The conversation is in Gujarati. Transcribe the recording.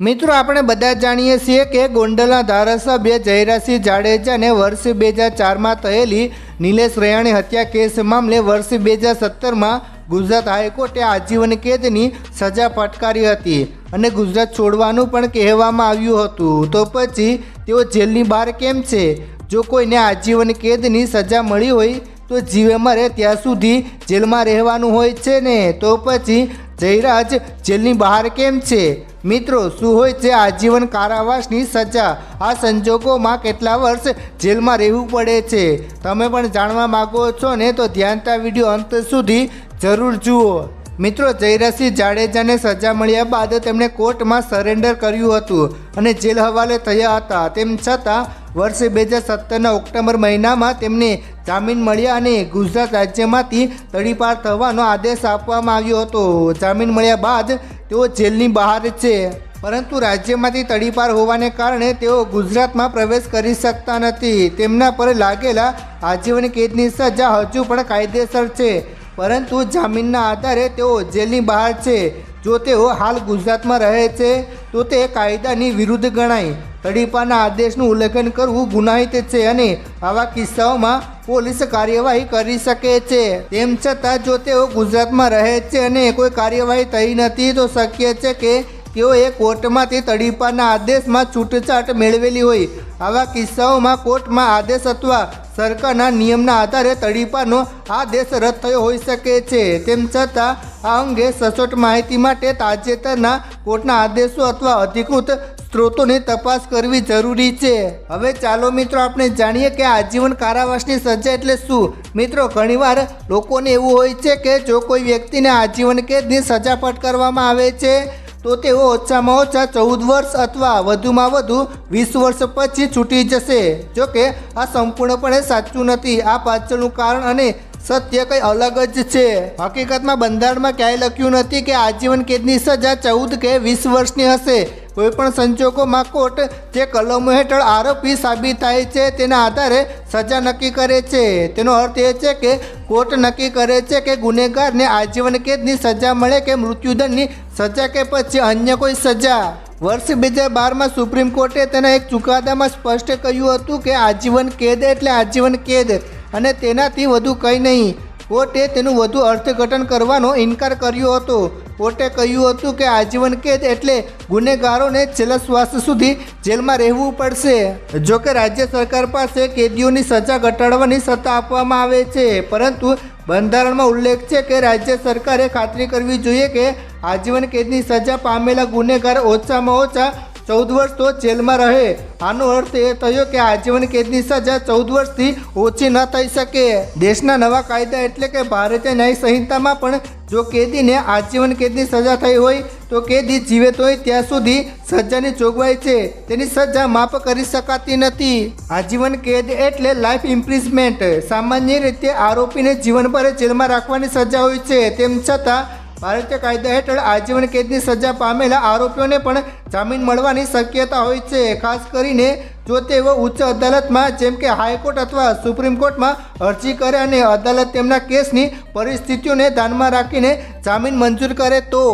મિત્રો, આપણે બધા જાણીએ છીએ કે ગોંડલના ધારાસભ્ય જયરાસિંહ જાડેજાને વર્ષ બે હજાર ચારમાં થયેલી નિલેશ રૈયાણી હત્યા કેસ મામલે વર્ષ બે હજાર સત્તરમાં ગુજરાત હાઈકોર્ટે આજીવન કેદની સજા ફટકારી હતી અને ગુજરાત છોડવાનું પણ કહેવામાં આવ્યું હતું. તો પછી તેઓ જેલની બહાર કેમ છે? જો કોઈને આજીવન કેદની સજા મળી હોય તો જીવે મરે ત્યાં સુધી જેલમાં રહેવાનું હોય છે ને? તો પછી જયરાજ, જેલની બહાર કેમ છે? મિત્રો, શું હોય છે આજીવન કારાવાસની સજા? આ સંજોગોમાં કેટલા વર્ષ જેલમાં રહેવું પડે છે? તમે પણ જાણવા માગો છો ને, તો ધ્યાનતા વીડિયો અંત સુધી જરૂર જુઓ. મિત્રો, જયરાજસિંહ જાડેજાને સજા મળ્યા બાદ તેમણે કોર્ટમાં સરેન્ડર કર્યું હતું અને જેલ હવાલે થયા હતા. તેમ છતાં, વર્ષ બે હજાર સત્તરના ઓક્ટોબર મહિનામાં તેમને જામીન મળ્યા અને ગુજરાત રાજ્યમાંથી તડીપાર થવાનો આદેશ આપવામાં આવ્યો હતો. જામીન મળ્યા બાદ તેઓ જેલની બહાર છે, પરંતુ રાજ્યમાંથી તડીપાર હોવાને કારણે તેઓ ગુજરાતમાં પ્રવેશ કરી શકતા નથી. તેમના પર લાગેલા આજીવન કેદની સજા હજુ પણ કાયદેસર છે. પરંતુ જામીનના આધારે તેઓ જેલની બહાર છે. જો તેઓ હાલ ગુજરાતમાં રહે છે, તો તે કાયદાની વિરુદ્ધ ગણાય. તડીપાના આદેશનું ઉલ્લંઘન કરવું ગુનાહિત છે અને આવા કિસ્સાઓમાં પોલીસ કાર્યવાહી કરી શકે છે. તેમ છતાં જો તેઓ ગુજરાતમાં રહે છે અને કોઈ કાર્યવાહી થઈ નથી, તો શક્ય છે કે તેઓએ કોર્ટમાંથી તડીપાના આદેશમાં છૂટછાટ મેળવેલી હોય. આવા કિસ્સાઓમાં કોર્ટમાં આદેશ અથવા સરકારના નિયમના આધારે તડીપાનો આદેશ રદ થયો હોઈ શકે છે. તેમ છતાં, આ અંગે સચોટ માહિતી માટે તાજેતરના કોર્ટના આદેશો અથવા અધિકૃત સ્ત્રોતોની તપાસ કરવી જરૂરી છે. હવે ચાલો મિત્રો, આપણે જાણીએ કે આજીવન કારાવાસની સજા એટલે શું? મિત્રો, ઘણીવાર લોકોને એવું હોય છે કે જો કોઈ વ્યક્તિને આજીવન કેદની સજા ફટકારવામાં આવે છે તો તેઓ ઓછામાં ઓછા ચૌદ વર્ષ અથવા વધુમાં વધુ વીસ વર્ષ પછી છૂટી જશે. જોકે આ સંપૂર્ણપણે સાચું નથી. આ પાછળનું કારણ અને સત્ય કંઈ અલગ જ છે. હકીકતમાં બંધારણમાં ક્યાંય લખ્યું નથી કે આજીવન કેદની સજા ચૌદ કે વીસ વર્ષની હશે. કોઈપણ સંજોગોમાં કોર્ટ જે કલમો હેઠળ આરોપી સાબિત થાય છે તેના આધારે સજા નક્કી કરે છે. તેનો અર્થ એ છે કે કોર્ટ નક્કી કરે છે કે ગુનેગારને આજીવન કેદની સજા મળે કે મૃત્યુદંડની સજા કે પછી અન્ય કોઈ સજા. વર્ષ બે હજાર બારમાં સુપ્રીમ કોર્ટે તેના એક ચુકાદામાં સ્પષ્ટ કહ્યું હતું કે આજીવન કેદ એટલે આજીવન કેદ અને તેનાથી વધુ કંઈ નહીં. કોર્ટે તેનું વધુ અર્થઘટન કરવાનો ઇનકાર કર્યો હતો. કોર્ટે કહ્યું હતું કે આજીવન કેદ એટલે ગુનેગારોને છેલ્લા શ્વાસ સુધી જેલમાં રહેવું પડશે. જો કે રાજ્ય સરકાર પાસે કેદીઓની સજા ઘટાડવાની સત્તા આપવામાં આવે છે. પરંતુ બંધારણમાં ઉલ્લેખ છે કે રાજ્ય સરકારે ખાતરી કરવી જોઈએ કે આજીવન કેદની સજા પામેલા ગુનેગાર ઓછામાં ઓછા ચૌદ વર્ષ તો જેલમાં રહે. આનો અર્થ એ થયો કે આજીવન કેદની સજા ચૌદ વર્ષથી ઓછી ન થઈ શકે. દેશના નવા કાયદા એટલે કે ભારતીય ન્યાય સંહિતામાં પણ જો કેદીને આજીવન કેદની સજા થઈ હોય, તો કેદી જીવે હોય ત્યાં સુધી સજાની જોગવાઈ છે. તેની સજા માફ કરી શકાતી નથી. આજીવન કેદ એટલે લાઈફ ઇમ્પ્રિઝમેન્ટ. સામાન્ય રીતે આરોપીને જીવનભર જેલમાં રાખવાની સજા હોય છે. તેમ છતાં ભારતીય કાયદા હેઠળ આજીવન કેદની સજા પામેલા આરોપીઓને પણ જામીન મળવાની શક્યતા હોય છે. ખાસ કરીને જો તેઓ ઉચ્ચ અદાલતમાં, જેમ કે હાઈકોર્ટ અથવા સુપ્રીમ કોર્ટમાં અરજી કરે અને અદાલત તેમના કેસની પરિસ્થિતિઓને ધ્યાનમાં રાખીને જામીન મંજૂર કરે તો